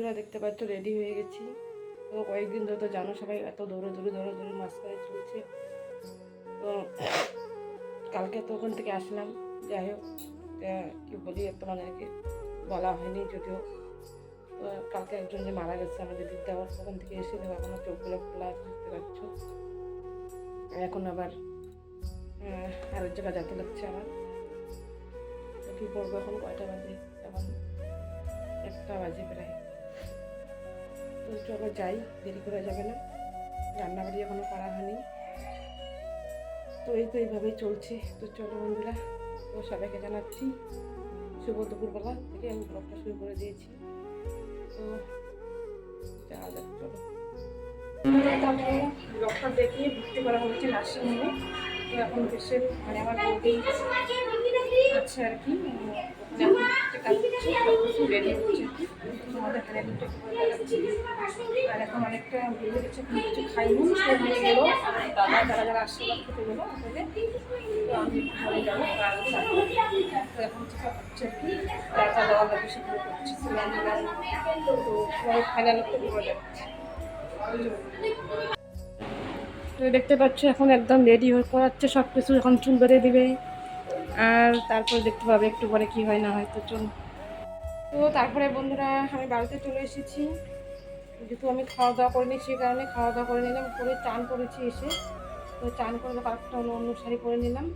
বন্ধুরা দেখতে পাচ্ছ রেডি হয়ে গেছি। তো কয়েকদিন ধরে তো জানো সবাই এত দৌড়ে দৌড়ে দৌড়ে দৌড়ে মাঝখানে চলছে। তো কালকে তো ওখান থেকে আসলাম। যাই হোক কি বলি তোমাদেরকে বলা হয়নি যদিও। কালকে একজন যে মারা গেছে আমাদের বিদ্যাবার ওখান থেকে এসে দেখো এখনও চোখগুলো খোলা দেখতে পাচ্ছ। এখন আবার আরেক জায়গায় যেতে লাগছে আমার কী করব এখন, কয়টা বাজে? এখন একটা বাজে প্রায়। তো চলো যাই, দেরি করা যাবে না। রান্নাবাড়ি এখনও করা হয়নি। তো এই তো এইভাবেই চলছে। তো চলো বন্ধুরা তো সবাইকে জানাচ্ছি, শুভ দুপুরবেলা থেকে আমি ব্লগটা শুরু করে দিয়েছি। তো যাওয়া যাক, চলো। ব্লগটা দেখিয়ে ভর্তি করা হচ্ছে নার্সিংহোমে তো এখন পেশেন্ট মানে আমার আছে আর কি রেডি হচ্ছে। বেড়ে দেখতে পাচ্ছ, এখন একদম রেডি হয়ে করাচ্ছে সব কিছু এখন চুল বেঁধে দিবে। আর তারপর দেখতে পাবে একটু পরে কি হয় না হয়, তো চল তো তারপরে বন্ধুরা, আমি বাড়িতে চলে এসেছি। যেহেতু আমি খাওয়া দাওয়া করিনি সেই কারণে খাওয়া দাওয়া করে নিলাম। করে চান করেছি এসে। তো চান করে কালটা হলো অন্য শাড়ি পরে নিলাম।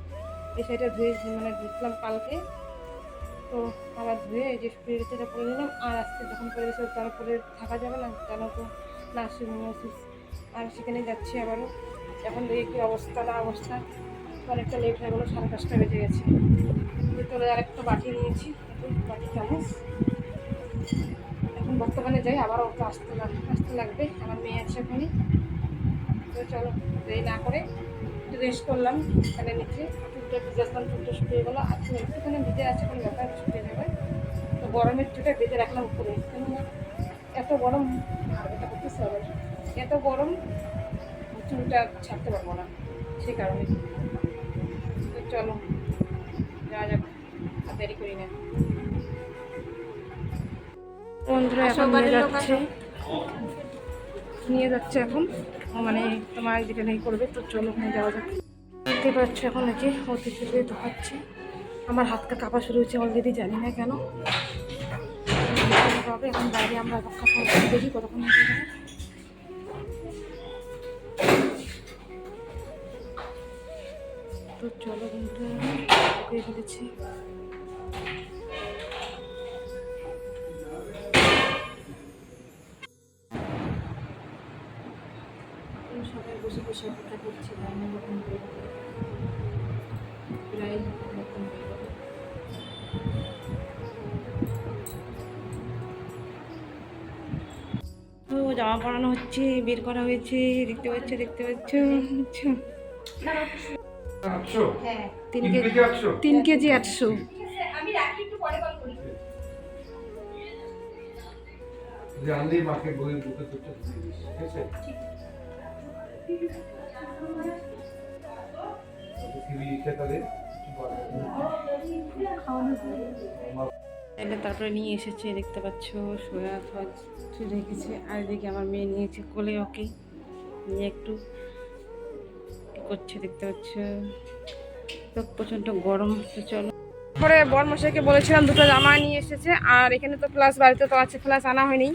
এই শাড়িটা ধুয়ে মানে ধুতলাম কালকে। তো আবার ধুয়ে যে স্প্রেটা পরে নিলাম। আর আজকে যখন পরে গেছে তারপরে থাকা যাবে না। কেন তো নার্সিংহোম ওষুধ আর সেখানে যাচ্ছি আবারও। এখন দেখি কী অবস্থা, না অবস্থা। অনেকটা লেট হয়ে গেলো, সাড়ে পাঁচটা বেজে গেছে। ভিতরে আর একটা বাটি নিয়েছি বাটি চামচ এখন বর্তমানে যাই আবারও ওকে আসতে লাগবে আসতে লাগবে, আমার মেয়ে আছে ওখানে তো চলো, দেরি না করে একটু রেস্ট করলাম, এখানে নিচে। চুলটা ভিজে আসলাম চুলটা শুকিয়ে গেলো, আর চুল একটুখানি ভিজে আছে কোনো ব্যাপার, শুকিয়ে যাবে। তো গরমের চুলটা বেঁধে রাখলাম উপরে। কেন এত গরম, আর এটা করতেছে আবার। এত গরম, চুলটা ছাড়তে পারব না সেই কারণে। চলো। যাওয়া আর দেরি করি না। বন্ধুরা এখন নিয়ে যাচ্ছে। নিয়ে যাচ্ছে এখন। মানে তোমার যেটা নেই করবে তো চলো ওখানে যাওয়া যাক। দেখতে পাচ্ছ এখন নাকি অতিথি দিয়ে ধোয়াচ্ছে আমার হাতটা কাঁপা শুরু হয়েছে অলরেডি জানি না কেন। হবে এখন বাইরে আমরা অপেক্ষা করব দেখি কতক্ষণ ফেলেছি সবাই বসে বসে অপেক্ষা করছি, রান্না জামা পরানো হচ্ছে, বের করা হয়েছে দেখতে পাচ্ছ দেখতে পাচ্ছ। হ্যাঁ। তিন কেজি তিন কেজি আটশো। মাকে বুকে ঠিক আছে? টিভি তারপরে নিয়ে এসেছে দেখতে পাচ্ছ সোয়া সস রেখেছে। আর এদিকে আমার মেয়ে নিয়েছে কোলে ওকে নিয়ে একটু করছে দেখতে পাচ্ছ? তো প্রচণ্ড গরম তো চলো। পরে বরমশাইকে বলেছিলাম দুটো জামা নিয়ে এসেছে আর এখানে তো প্লাস বাড়িতে তো আছে প্লাস আনা হয়নি।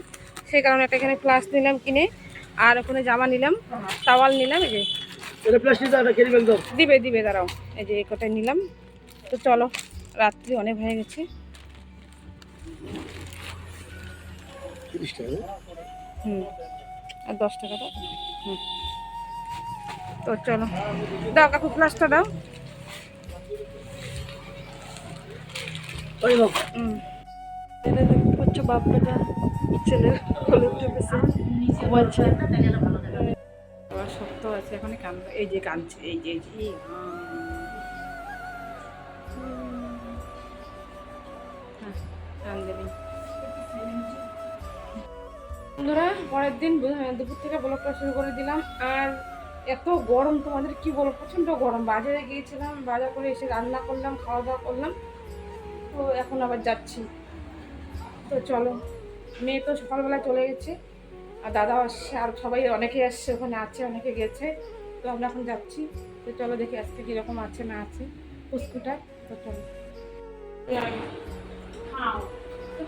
সেই কারণে একটা এখানে প্লাস নিলাম কিনে আর ওখানে জামা নিলাম টাওয়াল নিলাম এই যে। দিবে দিবে দাঁড়াও এই যে কটাই নিলাম। তো চলো রাত্রি অনেক হয়ে গেছে। হুম আর দশ টাকাটা হুম। তো চলো। দাও কাকু প্লাসটা দাও। বাপ বেটা শক্ত আছে এখন কান এই যে কানছে এই যে এই যে। হ্যাঁ বন্ধুরা পরের দিন দুপুর থেকে ব্লগটা শুরু করে দিলাম। আর এত গরম তোমাদের কি বলব? প্রচণ্ড গরম। বাজারে গিয়েছিলাম, বাজার করে এসে রান্না করলাম, খাওয়া দাওয়া করলাম। তো এখন আবার যাচ্ছি। তো চলো, মেয়ে তো সকালবেলা চলে গেছে, আর দাদাও আসছে, আর সবাই অনেকে আসছে, ওখানে আছে, অনেকে গেছে। তো আমরা এখন যাচ্ছি। তো চলো দেখি আজকে কীরকম আছে না আছে পুস্কুটা তো চলো।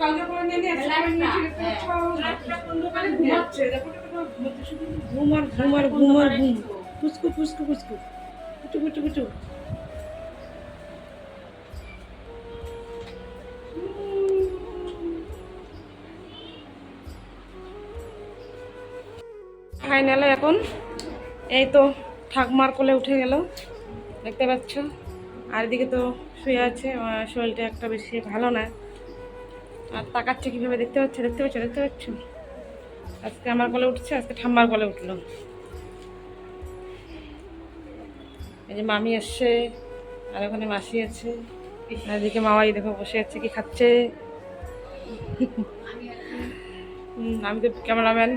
কালকে করে নিয়ে নিয়ে মানে ঘুমাচ্ছে, ঘুম আর ঘুম আর ঘুম আর ঘুম। পুস্কু পুস্কু পুস্কু কুটু কুটু কুটু ফাইনালে এখন এই তো ঠাকমার কোলে উঠে গেল দেখতে পাচ্ছ। আর এদিকে তো শুয়ে আছে শরীরটা একটা বেশি ভালো না। আর তাকাচ্ছে কীভাবে? দেখতে পাচ্ছ দেখতে পাচ্ছ দেখতে পাচ্ছ? আজকে আমার গলে উঠছে, আজকে ঠাম্মার গলে উঠল। এই যে মামি আসছে, আর ওখানে মাসি আছে। আর এদিকে মামাই দেখো বসে আছে, কি খাচ্ছে? আমি তো ক্যামেরাম্যান।